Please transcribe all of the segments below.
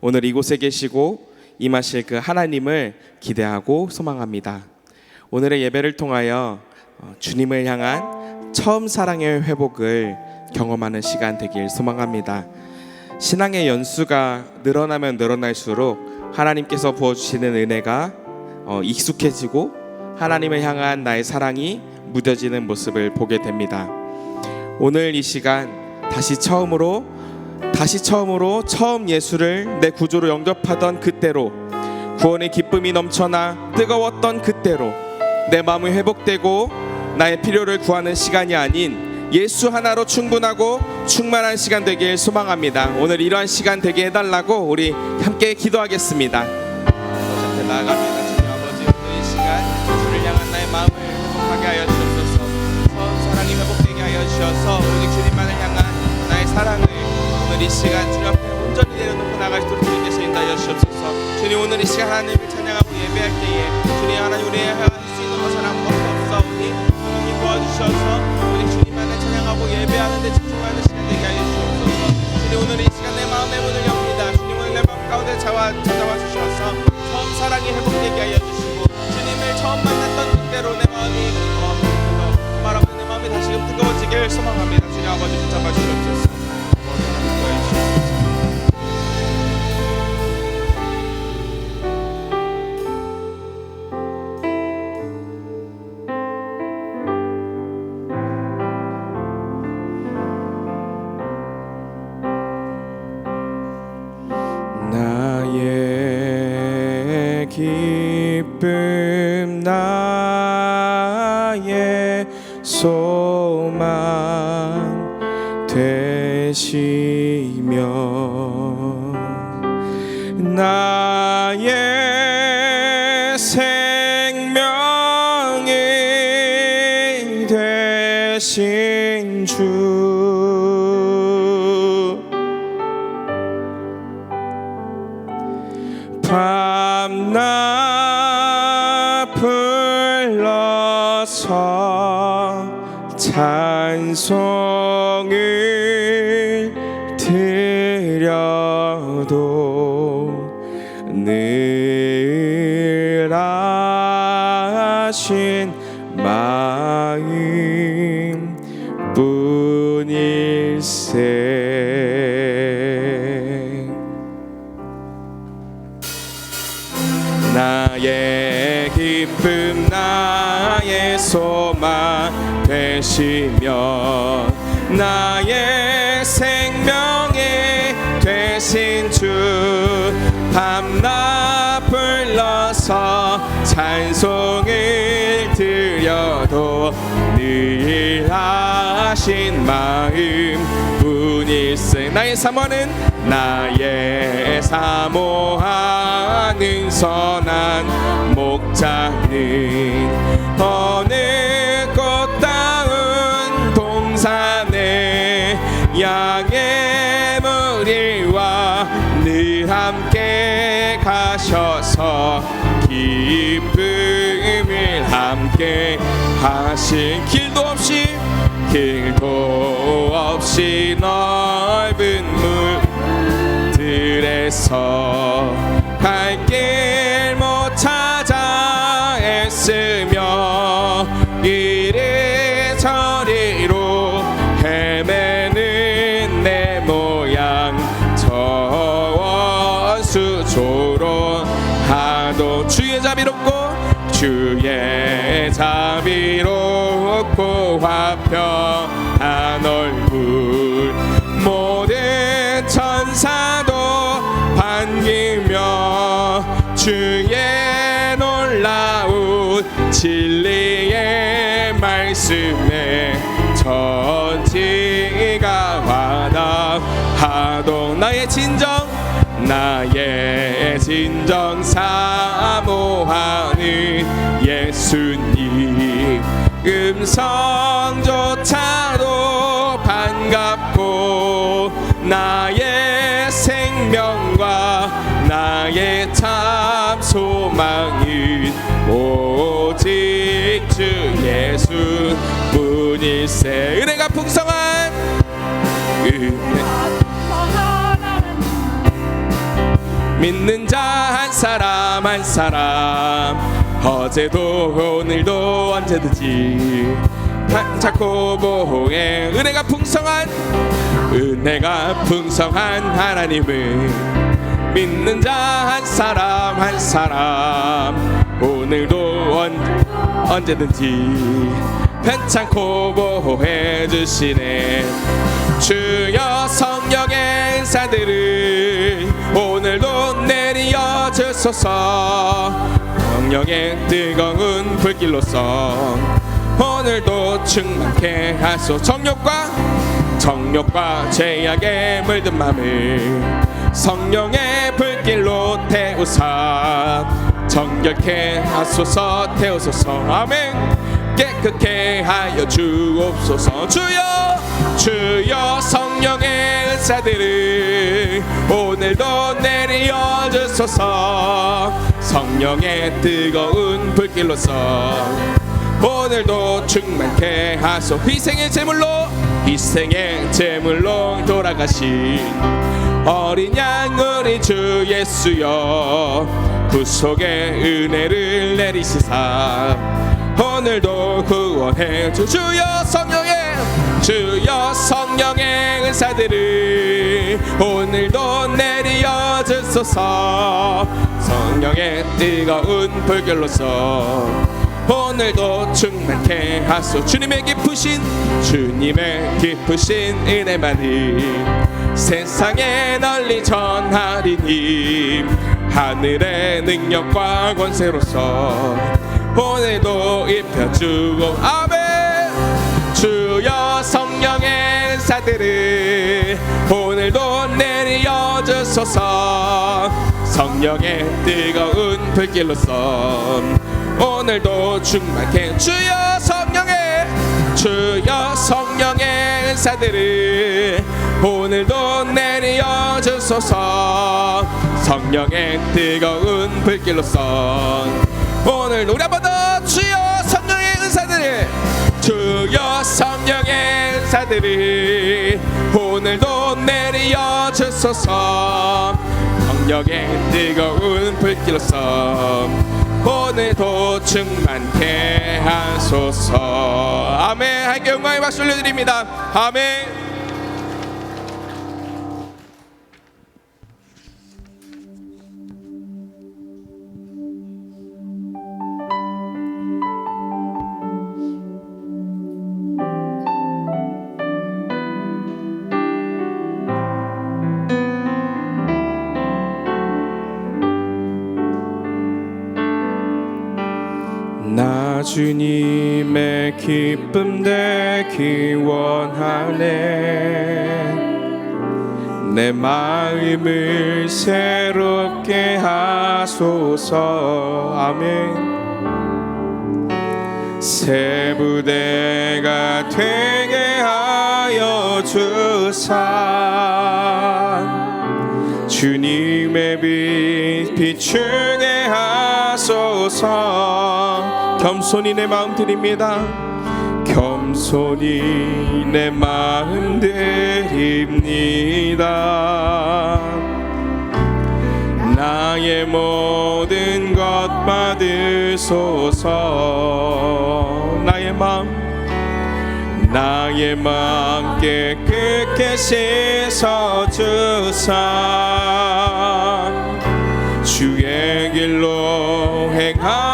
오늘 이곳에 계시고 임하실 그 하나님을 기대하고 소망합니다. 오늘의 예배를 통하여 어, 주님을 향한 처음 사랑의 회복을 경험하는 시간 되길 소망합니다. 신앙의 연수가 늘어나면 늘어날수록 하나님께서 부어주시는 은혜가 어, 익숙해지고 하나님을 향한 나의 사랑이 무뎌지는 모습을 보게 됩니다. 오늘 이 시간 다시 처음으로 다시 처음으로 처음 예수를 내 구조로 영접하던 그때로 구원의 기쁨이 넘쳐나 뜨거웠던 그때로 내 마음이 회복되고 나의 필요를 구하는 시간이 아닌 예수 하나로 충분하고 충만한 시간 되길 소망합니다. 오늘 이러한 시간 되게 해달라고 우리 함께 기도하겠습니다. 사랑을 오늘 이 시간 주님 앞에 온전히 내려놓고 나갈 수 있도록 주님께서 인도하여 주옵소서. 주님 오늘 이 시간 하나님을 찬양하고 예배할 때에 주님 하나님 우리의 할수 있는 것은 아무것도 없사오니 주님 도와주셔서 오직 주님 만을 찬양하고 예배하는 데 집중하는 시간 되게 하여 주옵소서. 주님 오늘 이 시간 내 마음의 문을 엽니다. 주님 오늘 내 마음 가운데 찾아와, 찾아와 주셔서 처음 사랑이 회복되게 하여 주시고 주님을 처음 만났던 그때로 내 마음이 어, 말하면 내 마음이 다시금 뜨거워지길 소망합니다. 주님 아버지 붙잡아 주옵소서. 모 되신 주. 밤낮 불러서 찬송을 드려도 늘 아신 소망 되시며 나의 생명이 되신 주 밤낮 불러서 찬송을 드려도 늘 하신 마음 뿐일세. 나의 사모하는 나의 사모하는 선한 목자는 양의 무리와 늘 함께 가셔서 기쁨을 함께 하신 길도 없이 길도 없이 넓은 물들에서 갈길 주의 자비롭고 화평한 얼굴. 모든 천사도 반기며 주의 놀라운 진리의 말씀에 천지가 화답하도 나의 진정 나의 진정 사모하는 예수님. 음성조차도 반갑고 나의 생명과 나의 참 소망은 오직 주 예수 뿐일세. 은혜가 풍성한 은혜 믿는 자 한 사람 한 사람. 어제도 오늘도 언제든지. 자코 보호에 은혜가 풍성한 은혜가 풍성한 하나님을 믿는 자 한 사람 한 사람. 오늘도 언, 언제든지 괜찮고 보호해 주시네. 주여 성령의 은사들을 오늘도 내리어 주소서. 성령의 뜨거운 불길로서 오늘도 충만케 하소. 정욕과 정욕과 죄악에 물든 맘을 성령의 불길로 태우사. 정결케 하소서 태우소서. 아멘. 깨끗게 하여 주옵소서. 주여 주여 성령의 은사들을 오늘도 내리어 주소서. 성령의 뜨거운 불길로서 오늘도 충만케 하소. 희생의 제물로 희생의 제물로 돌아가신 어린 양 우리 주 예수여 구속의 은혜를 내리시사. 오늘도 구원해 주 주여 성령의 주여 성령의 은사들을 오늘도 내리어 주소서. 성령의 뜨거운 불결로서 오늘도 충만케 하소. 주님의 기쁘신 주님의 기쁘신 은혜만이 세상에 널리 전하리니 하늘의 능력과 권세로서 오늘도 입혀주고 아멘 주여 성령의 은사들을 오늘도 내리어 주소서. 성령의 뜨거운 불길로서 오늘도 충만케 주여 성령의 주여 성령의 은사들을 오늘도 내리어 주소서. 성령의 뜨거운 불길로서 오늘 우리 한번 더 주여 성령의 은사들을 주여 성령의 은사들을 오늘도 내리어 주소서. 성령의 뜨거운 불길로서 오늘도 충만케 하소서. 아멘. 하께 영광의 박수 올려드립니다. 아멘 기쁨 되기 원하네. 내 마음을 새롭게 하소서. 아멘. 새 부대가 되게 하여 주사. 주님의 빛 비추게 하소서. 겸손히 내 마음 드립니다 겸손히 내 마음 드립니다. 나의 모든 것 받으소서. 나의 마음 나의 마음 깨끗게 씻어 주사. 주의 길로 행하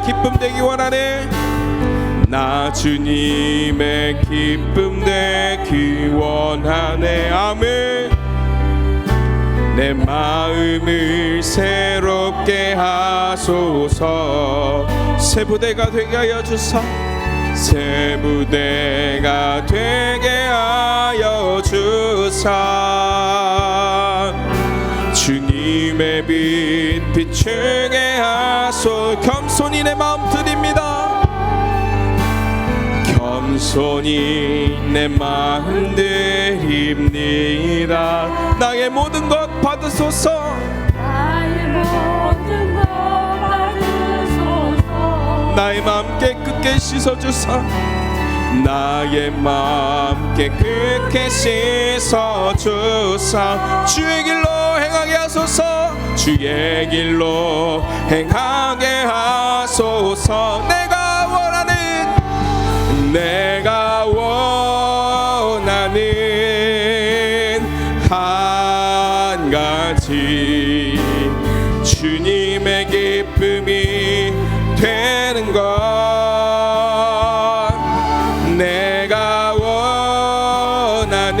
기쁨 되기 원하네. 나 주님의 기쁨 되기 원하네. 아멘. 내 마음을 새롭게 하소서. 새 부대가 되게 하여 주사. 새 부대가 되게 하여 주사 주님의 빛 비추게 하소. 겸손히 내 마음 드립니다. 겸손히 내 마음 드립니다. 나의 모든 것 받으소서. 나의 모든 것 받으소서. 나의 마음 깨끗게 씻어주사. 나의 마음 깨끗게 씻어주사. 주의 길로 행하게 하소서 주의 길로 행하게 하소서. 내가 원하는 내가 원하는 한 가지. 주님의 기쁨이 되는 것. 내가 원하는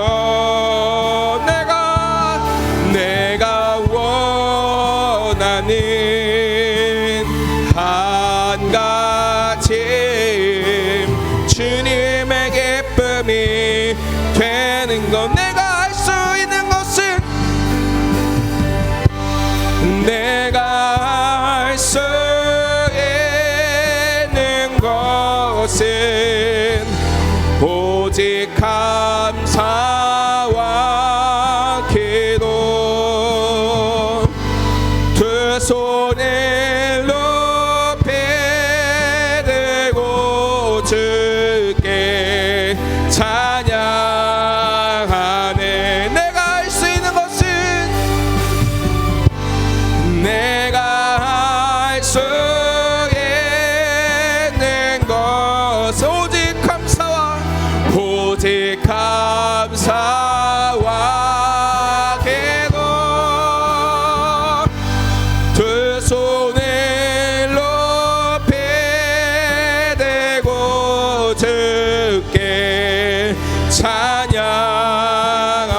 것 찬양.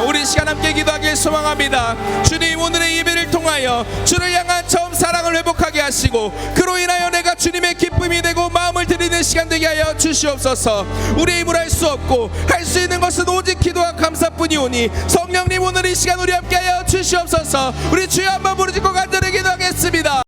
우리 시간 함께 기도하길 소망합니다. 주님 오늘의 예배를 통하여 주를 향한 처음 사랑을 회복하게 하시고 그로 인하여 내가 주님의 기쁨이 되고 마음을 드리는 시간 되게 하여 주시옵소서. 우리의 힘으로 할 수 없고 할 수 있는 것은 오직 기도와 감사뿐이오니 성령님 오늘 이 시간 우리 함께 하여 주시옵소서. 우리 주여 한번 부르짖고 간절히 기도